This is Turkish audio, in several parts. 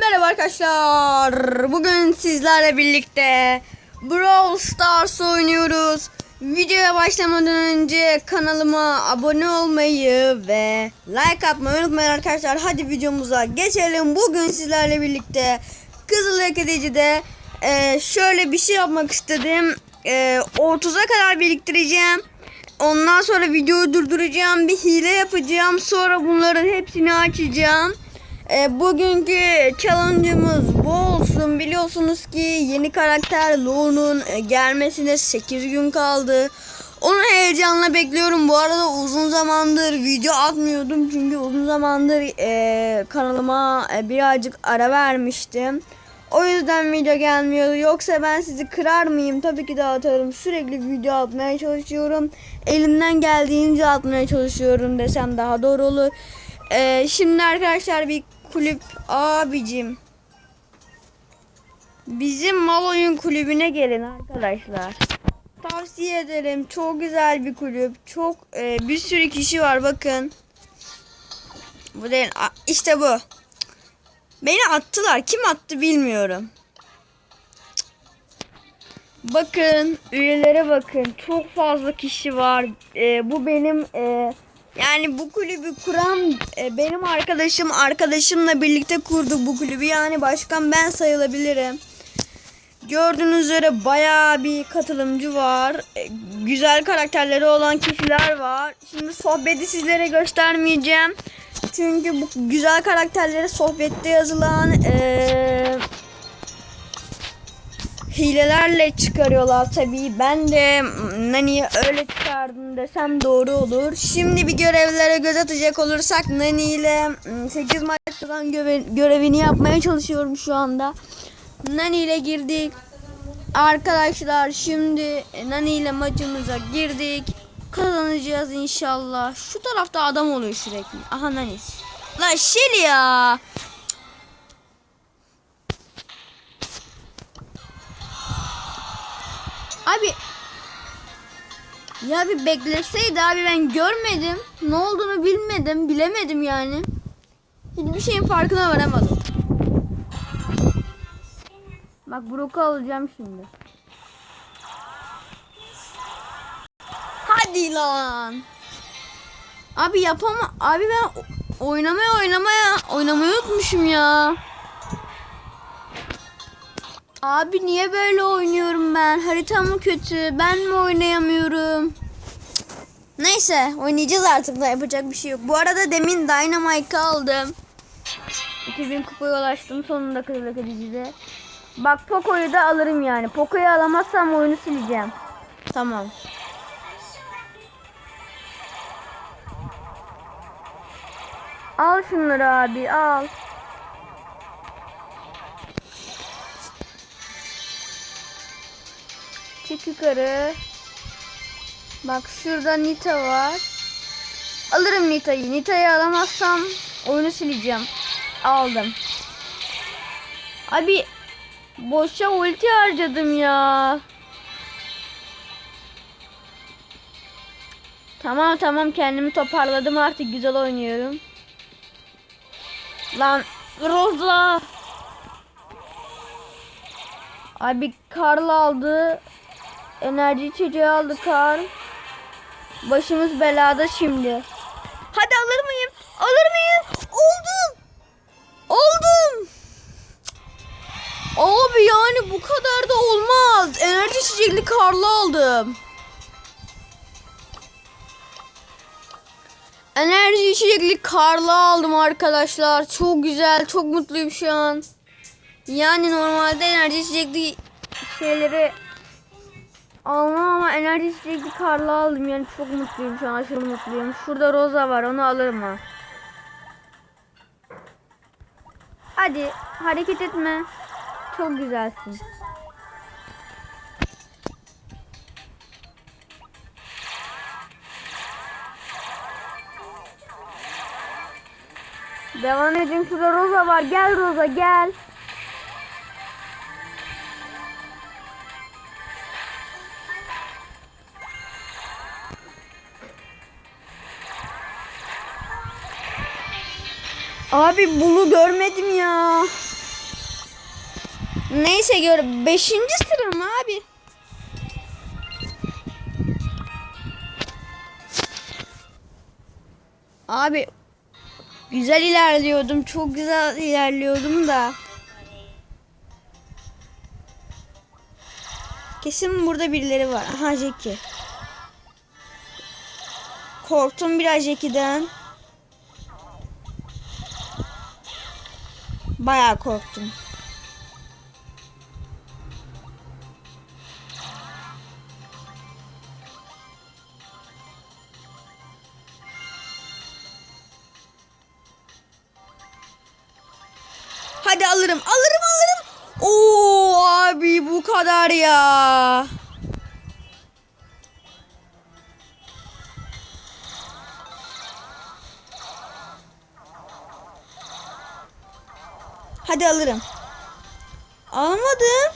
Merhaba arkadaşlar. Bugün sizlerle birlikte Brawl Stars oynuyoruz. Videoya başlamadan önce kanalıma abone olmayı ve like atmayı unutmayın arkadaşlar. Hadi videomuza geçelim. Bugün sizlerle birlikte Kızıl Akademi'de e, şöyle bir şey yapmak istedim. E, 30'a kadar biriktireceğim. Ondan sonra videoyu durduracağım. Bir hile yapacağım. Sonra bunların hepsini açacağım. E, bugünkü challenge'ımız bu olsun. Biliyorsunuz ki yeni karakter Lo'nun e, gelmesine 8 gün kaldı. Onu heyecanla bekliyorum. Bu arada uzun zamandır video atmıyordum. Çünkü uzun zamandır e, kanalıma e, birazcık ara vermiştim. O yüzden video gelmiyordu. Yoksa ben sizi kırar mıyım? Tabii ki de atarım. Sürekli video atmaya çalışıyorum. Elimden geldiğince atmaya çalışıyorum desem daha doğru olur. Ee, şimdi arkadaşlar bir kulüp abicim. Bizim mal oyun kulübüne gelin arkadaşlar. Tavsiye ederim. Çok güzel bir kulüp. Çok e, bir sürü kişi var bakın. Bu değil. İşte bu. Beni attılar. Kim attı bilmiyorum. Bakın üyelere bakın. Çok fazla kişi var. Ee, bu benim e, yani bu kulübü kuran e, benim arkadaşım. Arkadaşımla birlikte kurduk bu kulübü. Yani başkan ben sayılabilirim. Gördüğünüz üzere bayağı bir katılımcı var. E, güzel karakterleri olan kişiler var. Şimdi sohbeti sizlere göstermeyeceğim. Çünkü bu güzel karakterleri sohbette yazılan e, hilelerle çıkarıyorlar tabii. Ben de Nani'yi öyle çıkardım desem doğru olur. Şimdi bir görevlere göz atacak olursak Nani ile 8 maçtan göve- görevini yapmaya çalışıyorum şu anda. Nani ile girdik. Arkadaşlar şimdi Nani ile maçımıza girdik. Kazanacağız inşallah. Şu tarafta adam oluyor sürekli. Aha Nani. Lan Şeli ya. Abi ya bir bekleseydi abi ben görmedim. Ne olduğunu bilmedim, bilemedim yani. Hiçbir şeyin farkına varamadım. Bak Brook'u alacağım şimdi. Hadi lan. Abi yapama. Abi ben oynamaya oynamaya oynamayı unutmuşum ya. Abi niye böyle oynuyorum ben? Haritam mı kötü? Ben mi oynayamıyorum? Neyse oynayacağız artık da yapacak bir şey yok. Bu arada demin Dynamite'ı aldım. 2000 kupaya ulaştım sonunda Kızıl Akademi'de. Bak Poco'yu da alırım yani. Poco'yu alamazsam oyunu sileceğim. Tamam. Al şunları abi al. Çık yukarı. Bak şurada Nita var. Alırım Nita'yı. Nita'yı alamazsam oyunu sileceğim. Aldım. Abi boşa ulti harcadım ya. Tamam tamam kendimi toparladım artık güzel oynuyorum. Lan Rosa. Abi Karl aldı. Enerji içeceği aldı Karl. Başımız belada şimdi. Hadi alır mıyım? Alır mıyım? Oldum. Oldum. Abi yani bu kadar da olmaz. Enerji içecekli Karl'ı aldım. Enerji içecekli Karl'ı aldım arkadaşlar. Çok güzel. Çok mutluyum şu an. Yani normalde enerji içecekli şeyleri almam ama enerji içecekli Karl'ı aldım. Yani çok mutluyum şu an. Aşırı mutluyum. Şurada Rosa var. Onu alırım ha. Hadi hareket etme. Çok güzelsin. Devam edin. Şurada Rosa var. Gel Rosa gel. Abi bunu görmedim ya. Neyse gör. Beşinci sıra mı abi? Abi güzel ilerliyordum. Çok güzel ilerliyordum da. Kesin burada birileri var. Aha Jackie. Korktum biraz Jackie'den. Bayağı korktum. Hadi alırım, alırım, alırım. Oo abi bu kadar ya. Hadi alırım. Almadım.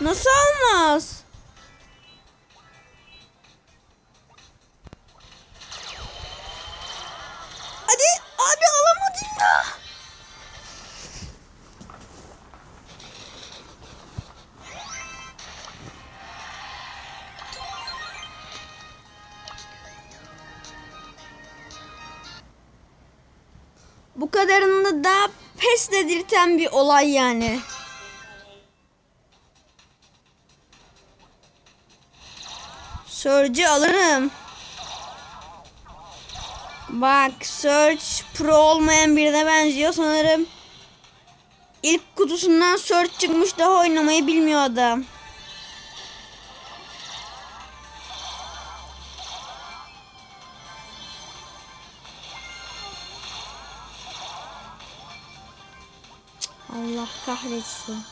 Nasıl almaz? Hadi abi alamadın ya. Bu kadarını da pes dedirten bir olay yani. Surge'ı alırım. Bak Surge Pro olmayan birine benziyor sanırım. İlk kutusundan Surge çıkmış daha oynamayı bilmiyor adam. Allah kahretsin.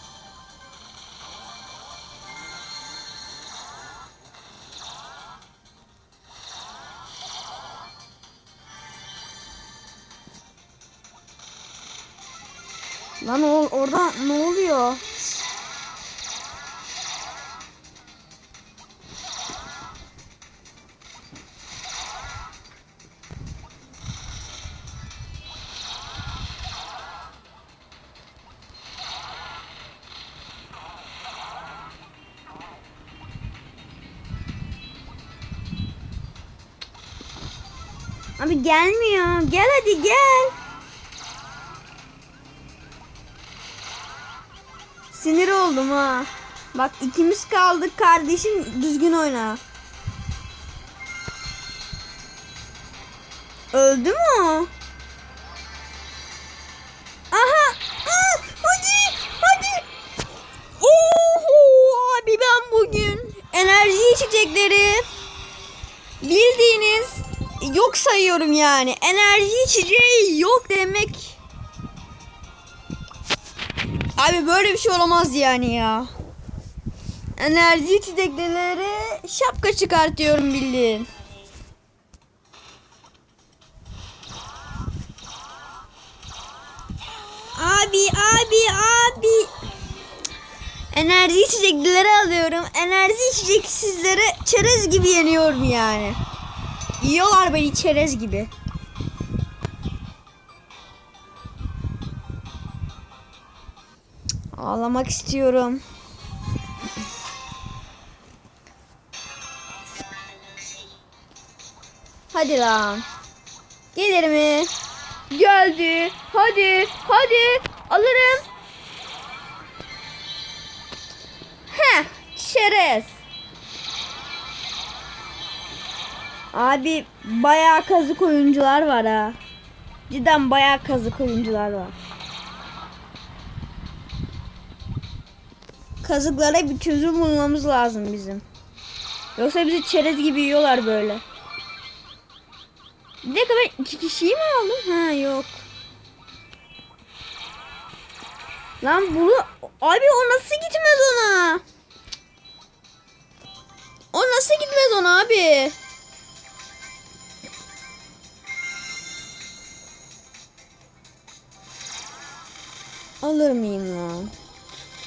Lan o, orada ne oluyor? Abi gelmiyor. Gel hadi gel. Sinir oldum ha. Bak ikimiz kaldık kardeşim düzgün oyna. Öldü mü o? Yok sayıyorum yani. Enerji içeceği yok demek. Abi böyle bir şey olamaz yani ya. Enerji içecekleri şapka çıkartıyorum bildiğin. Abi abi abi. Enerji içecekleri alıyorum. Enerji içecek sizlere çerez gibi yeniyorum yani. Yiyorlar beni çerez gibi. Ağlamak istiyorum. Hadi lan. Gelir mi? Geldi. Hadi. Hadi. Alırım. Heh. Şerez. Abi bayağı kazık oyuncular var ha. Cidden bayağı kazık oyuncular var. Kazıklara bir çözüm bulmamız lazım bizim. Yoksa bizi çerez gibi yiyorlar böyle. Bir dakika ben iki kişiyi mi aldım? Ha yok. Lan bunu abi o nasıl gitmez ona? O nasıl gitmez ona abi? alır mıyım ya?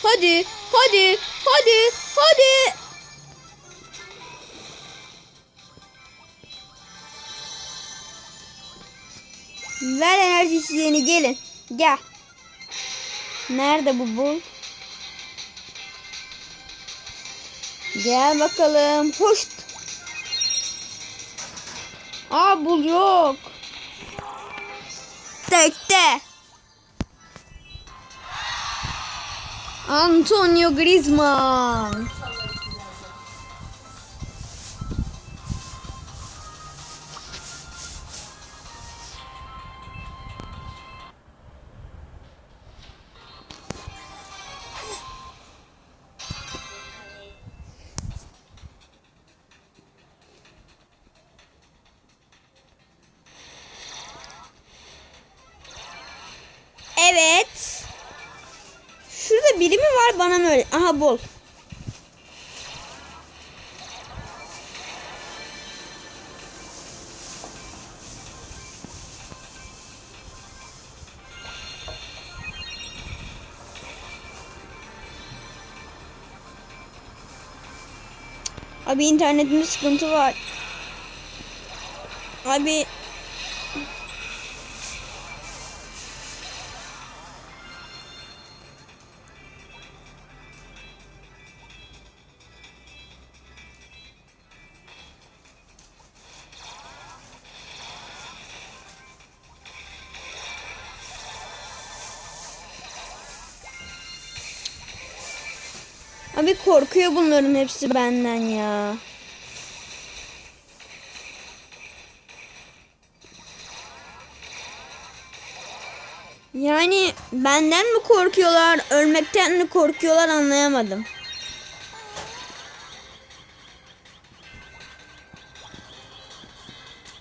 Hadi, hadi, hadi, hadi. Ver enerji içeceğini gelin. Gel. Nerede bu bul? Gel bakalım. Hoşt. Aa bul yok. Tekte. Antonio Griezmann. Var bana mı? Aha bol. Abi internetimde sıkıntı var. Abi Abi korkuyor bunların hepsi benden ya. Yani benden mi korkuyorlar, ölmekten mi korkuyorlar anlayamadım.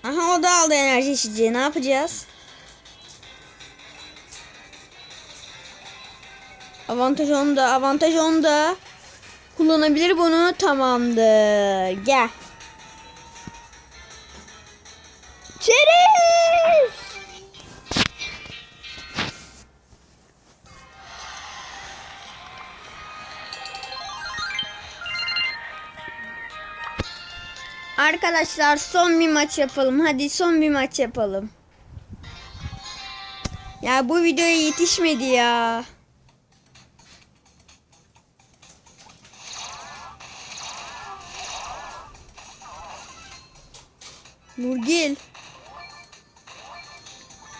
Aha o da aldı enerji içeceği. Ne yapacağız? Avantaj onda, avantaj onda. Kullanabilir bunu. Tamamdır. Gel. Çerez! Arkadaşlar son bir maç yapalım. Hadi son bir maç yapalım. Ya bu videoya yetişmedi ya. Nurgil.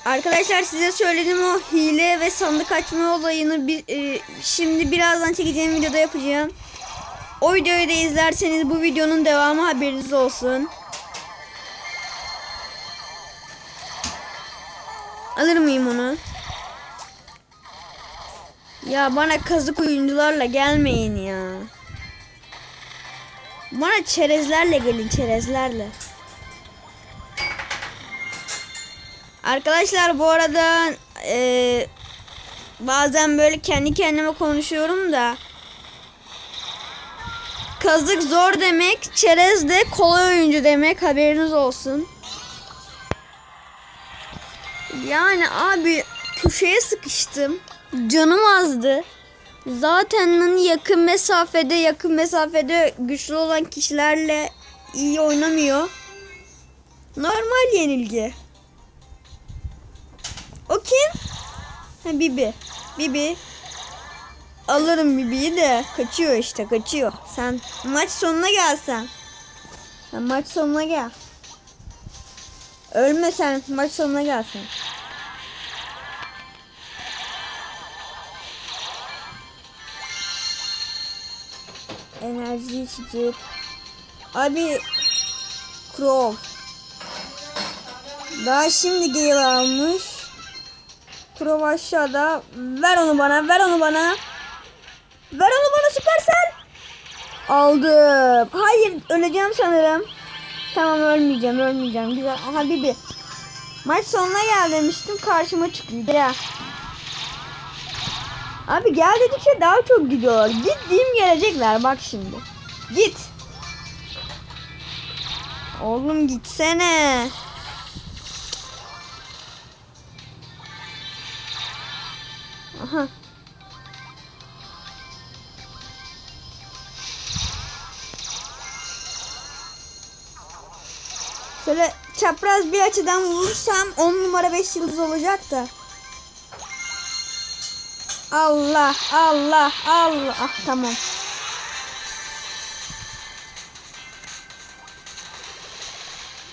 Arkadaşlar size söyledim o hile ve sandık açma olayını bir, e, şimdi birazdan çekeceğim videoda yapacağım. O videoyu da izlerseniz bu videonun devamı haberiniz olsun. Alır mıyım onu? Ya bana kazık oyuncularla gelmeyin ya. Bana çerezlerle gelin çerezlerle. Arkadaşlar bu arada e, bazen böyle kendi kendime konuşuyorum da kazık zor demek, çerez de kolay oyuncu demek haberiniz olsun. Yani abi köşeye sıkıştım. Canım azdı. Zaten hani yakın mesafede yakın mesafede güçlü olan kişilerle iyi oynamıyor. Normal yenilgi. O kim? Ha Bibi. Bibi. Alırım Bibi'yi de kaçıyor işte kaçıyor. Sen maç sonuna gelsen. Sen maç sonuna gel. Ölme sen maç sonuna gelsen. Enerji içecek. Abi Crow. Daha şimdi geri almış. Crow aşağıda. Ver onu bana, ver onu bana. Ver onu bana süpersel. Aldım. Hayır, öleceğim sanırım. Tamam ölmeyeceğim, ölmeyeceğim. Güzel. Aha Bibi. Maç sonuna gel demiştim. Karşıma çıkıyor. Gel. Abi gel dedikçe daha çok gidiyorlar. Git diyeyim gelecekler bak şimdi. Git. Oğlum gitsene. Aha. Şöyle çapraz bir açıdan vurursam 10 numara 5 yıldız olacak da. Allah Allah Allah ah, tamam.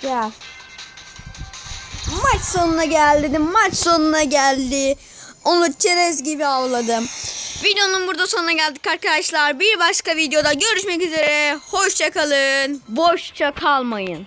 Gel. Maç sonuna geldi. Maç sonuna geldi. Onu çerez gibi avladım. Videonun burada sonuna geldik arkadaşlar. Bir başka videoda görüşmek üzere. Hoşçakalın. Boşça kalmayın.